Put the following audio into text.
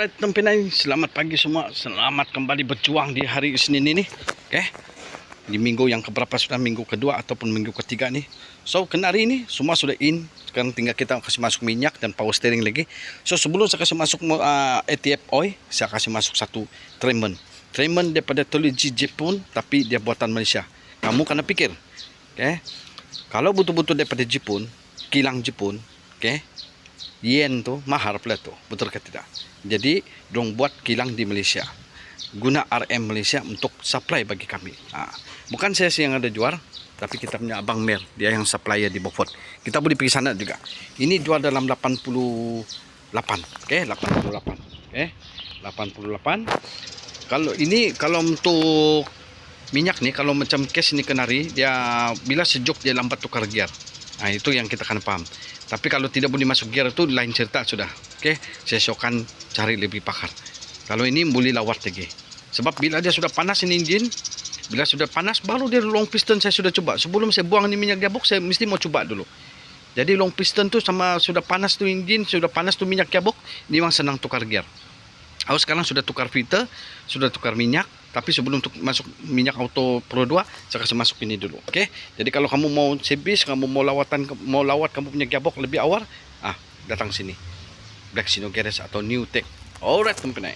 Alright. Selamat pagi semua. Selamat kembali berjuang di hari Senin ini. Oke. Di minggu yang keberapa sudah? Minggu kedua ataupun minggu ketiga nih. So, kena hari ini semua sudah in. Sekarang tinggal kita kasih masuk minyak dan power steering lagi. So, sebelum saya kasih masuk uh, ATF oil, saya kasih masuk satu Tremont. Tremont daripada teknologi Jepun tapi dia buatan Malaysia. Kamu kena pikir. Oke. Kalau betul-betul daripada Jepun, kilang Jepun, oke. Yen tu mahal pula tu betul ke tidak? Jadi dong buat kilang di Malaysia. Guna RM Malaysia untuk supply bagi kami. Ha. bukan saya sih yang ada jual tapi kita punya Abang Mer dia yang supplier di Beaufort. Kita boleh pergi sana juga. Ini jual dalam 88 okey 88 okey 88 kalau ini kalau untuk minyak nih kalau macam case ini kenari dia bila sejuk dia lambat tukar gear nah itu yang kita akan paham tapi kalau tidak boleh masuk gear itu lain cerita sudah. Okey, saya akan cari lebih pakar. Kalau ini boleh lawat lagi. Sebab bila dia sudah panas ini enjin, bila sudah panas baru dia long piston saya sudah coba. Sebelum saya buang ini minyak gearbox saya mesti mau coba dulu. Jadi long piston tu sama sudah panas tu enjin, sudah panas tu minyak gearbox, ini memang senang tukar gear. Aku sekarang sudah tukar filter, sudah tukar minyak, tapi sebelum untuk masuk minyak auto Pro 2 saya kasih masuk ini dulu oke? Jadi kalau kamu mau servis kamu mau lawatan mau lawat kamu punya gearbox lebih awal ah datang sini. Black Sino Garage atau New Tech. Alright teman-teman